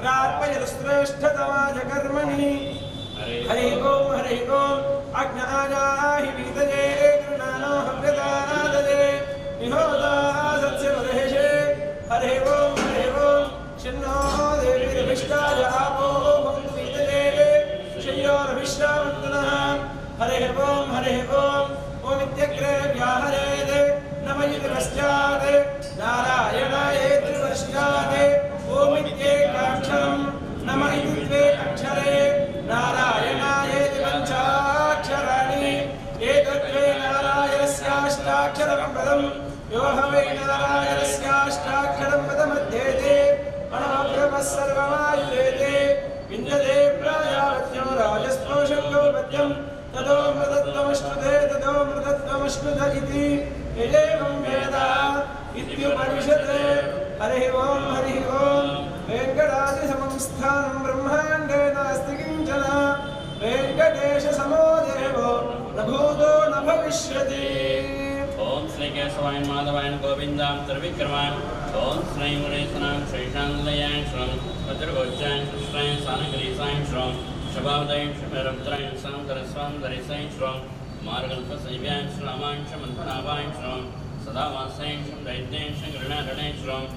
प्राप्यश्रेष्ठतमाय कर्मणि हरि ओम हरि ओम अज्ञानाहि वीतये कृणानो हव्यदादये विहोदा सत्य महेशे हरि ओम हरि ओम शन्नो देवी विष्टाय आपो भवन्तु वीतये शय्योरभिश्रावन्तनः हरिः ओम हरिः ओम ओम इत्यग्रे व्याहरेत् नम इति पश्चात् मृतत्वमश्नुत इति एवं वेद इत्युपनिषत् हरिः ओम् हरिः ओम्। वेङ्कटादिसमं स्थानं ब्रह्माण्डे नास्ति किंचन। वेङ्कटेशसमो देवो न भूतो न भविष्यति। ओम श्री केशवायन माधवायन गोविंदाम त्रिविक्रमायन ओम श्री मुनीसनाम श्री शांतलयायन श्रम वज्रगोचायन श्री सानग्रीसायन श्रम शभावदयन श्रमेरप्त्रायन सामधरस्वाम दरिसायन श्रम मार्गल्पसैव्यायन श्रामायन श्रमन्थनाभायन श्रम सदावासायन श्रम दैत्ययन श्रम गृणागणयन श्रम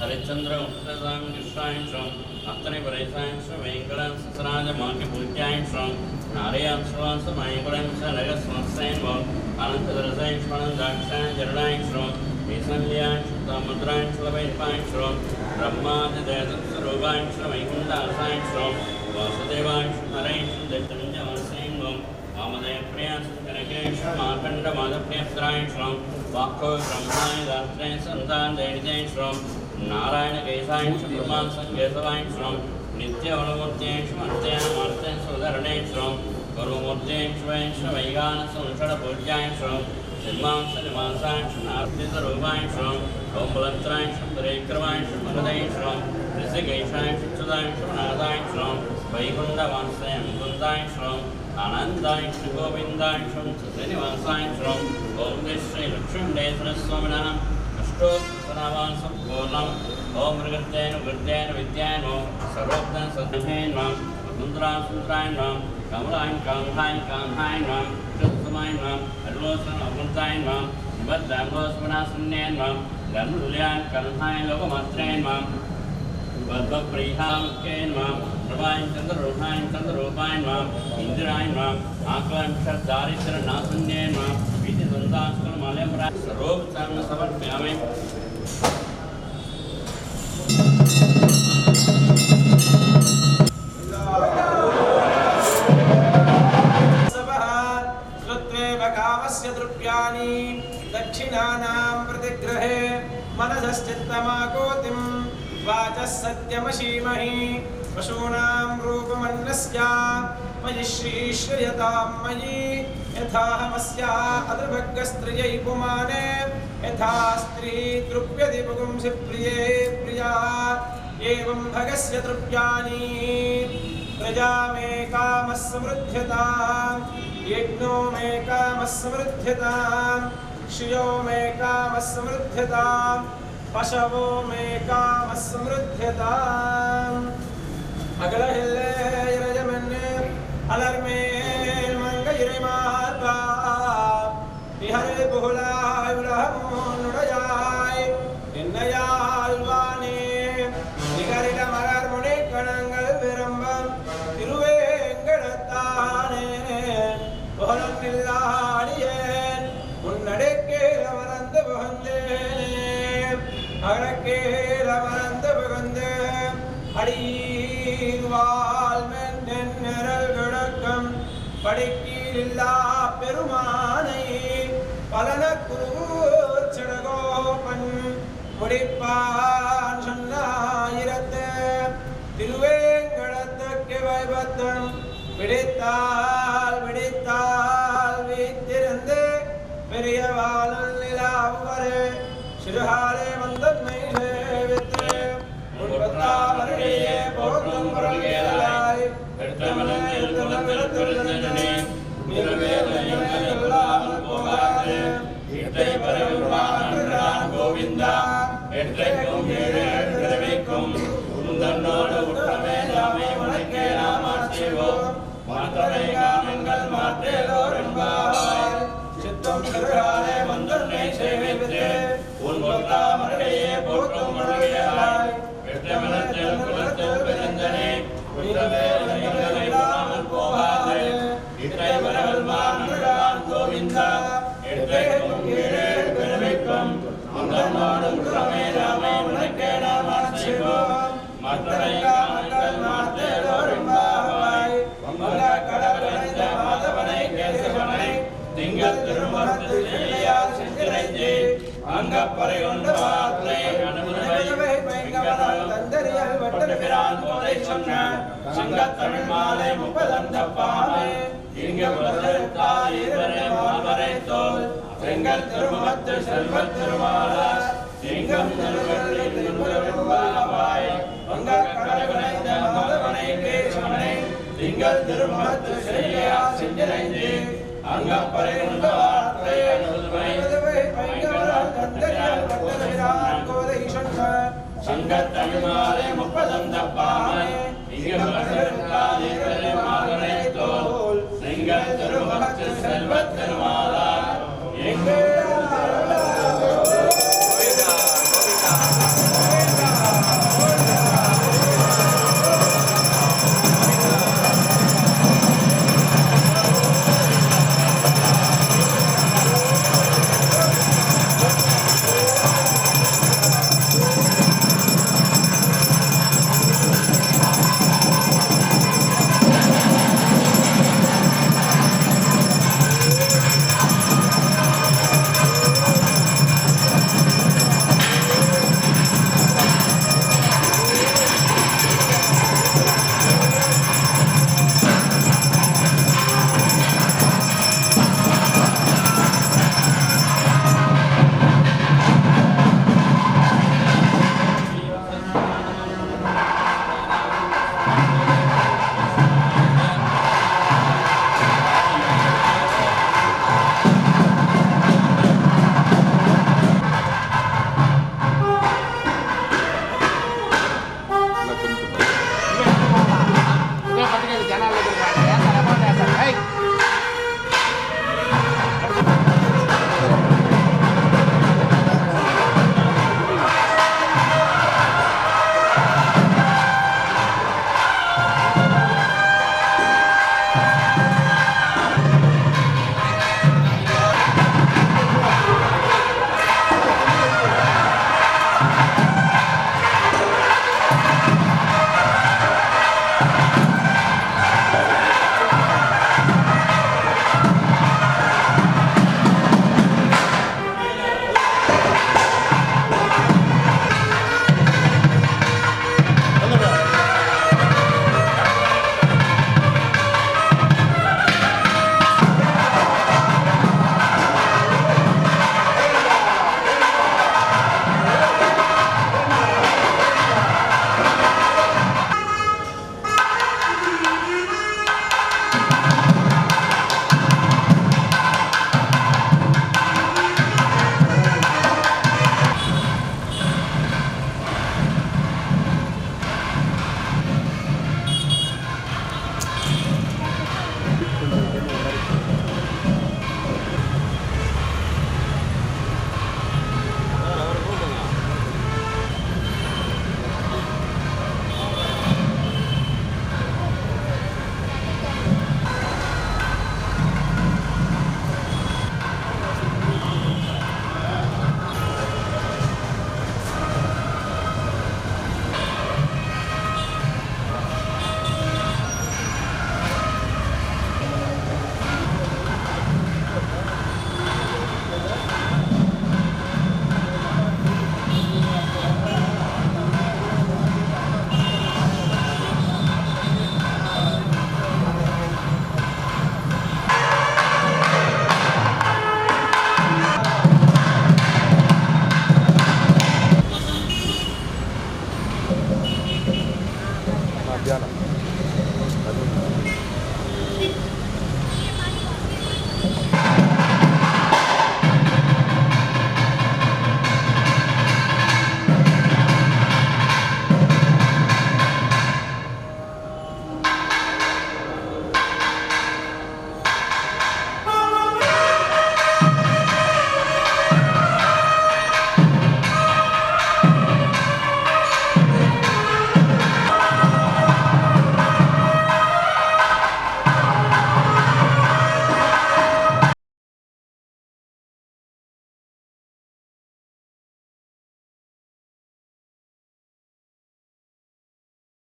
हरिश्चंद्र उत्तराम कृष्णायन श्रम अत्तने परेशायन श्रम वेंकटन ससराज माके पूज्यायन श्रम नारयाम श्रवण समायकुरं स नगस्वस्यन व वामदेव प्रियान कनकेश मार्कण्ड माधव्यस्त्रायन श्रम वाक्को ब्रह्माय दात्रे संतान दैर्यजय श्रम नारायण केशायन ब्रह्मान संकेतवायन श्रम नित्यवनमूर्त्येषु मर्त्यामर्त्यं सुधरणेश्वरं गुरुमूर्त्येष्वेश्व वैगानसंषडपूज्यायश्वरं सिंहासनिवासायश्वनार्थितरूपायश्वरं कौमलत्रायश्वं दरेक्रमायश्वं मरदयश्वं ऋषिकेशायश्वच्युतायश्वं नादायश्वं वैकुण्ठवांसयं कुन्दायश्वं आनन्दायश्व गोविन्दायश्वं श्रीनिवासायश्वं ॐ श्रीलक्ष्मीण्डेश्वरस्वामिनः अष्टोत्तरनामान् सम्पूर्णम् ओम मृगत्तेन वृद्धेन विद्यान ओम सर्वोक्तन सत्यहेन ओम सुंदरान सुंदरायन ओम कमलायन कामहायन कामहायन ओम कृतसमायन ओम अल्लोसन अवंतायन ओम बद्धांगोस्मनासन्यन ओम धर्मदुल्यान कलहायन लोकमात्रेन ओम बद्भप्रियामुखेन ओम प्रभायन चंद्ररूपायन चंद्ररूपायन ओम इंद्रायन ओम आकलन दारिद्र नासन्यन ओम विधि संतास्कर मालयमरा सर्वोपचारण समर्पयामि सवः श्रुत्वेव कामस्य द्रव्याणि दक्षिणानां प्रतिग्रहे मनसश्चित्तमाकोतिं वाचः सत्यमशीमहि पशूनां रूपमन्नस्य मयि श्रीश्रयतां मयि यथाहमस्या अदृभग्गस्त्रियै पुमाने यथा स्त्री तृप्यति पुगुंसि प्रिये प्रिया एवं भगस्य तृप्यानि प्रजा मे कामः समृद्ध्यताम् यज्ञो मे कामः समृद्ध्यताम् श्रियो मे कामः समृद्ध्यताम् पशवो मे काम समृद्ध्यता अगल हिल्ले यजमन्ने अलर्मे எடுத்தமனில் துணவிலத்துள்ளனே நிறவேலையெல்லாம் போகாது இட்டை பரவுவான் அங்கப்பறை கொண்டு வார்த்தை. அனுமதி பட்டபிரான் போதை சொன்ன சங்கத் தமிழ் மாலை முப்பதந்த பாமை இங்க முதலெடுத்தால் இருவரே மால்வரை தோல். செங்கல் திருமுகத்து செல்வத் திருமாலா சிங்கம் திருவள்ளில் நின்றவாய் வங்க கடவுளைந்த மாதவனை கேசவனை. திங்கள் திருமுகத்து செய்யா செஞ்சிரைஞ்சி அங்கப்பறை கொண்டு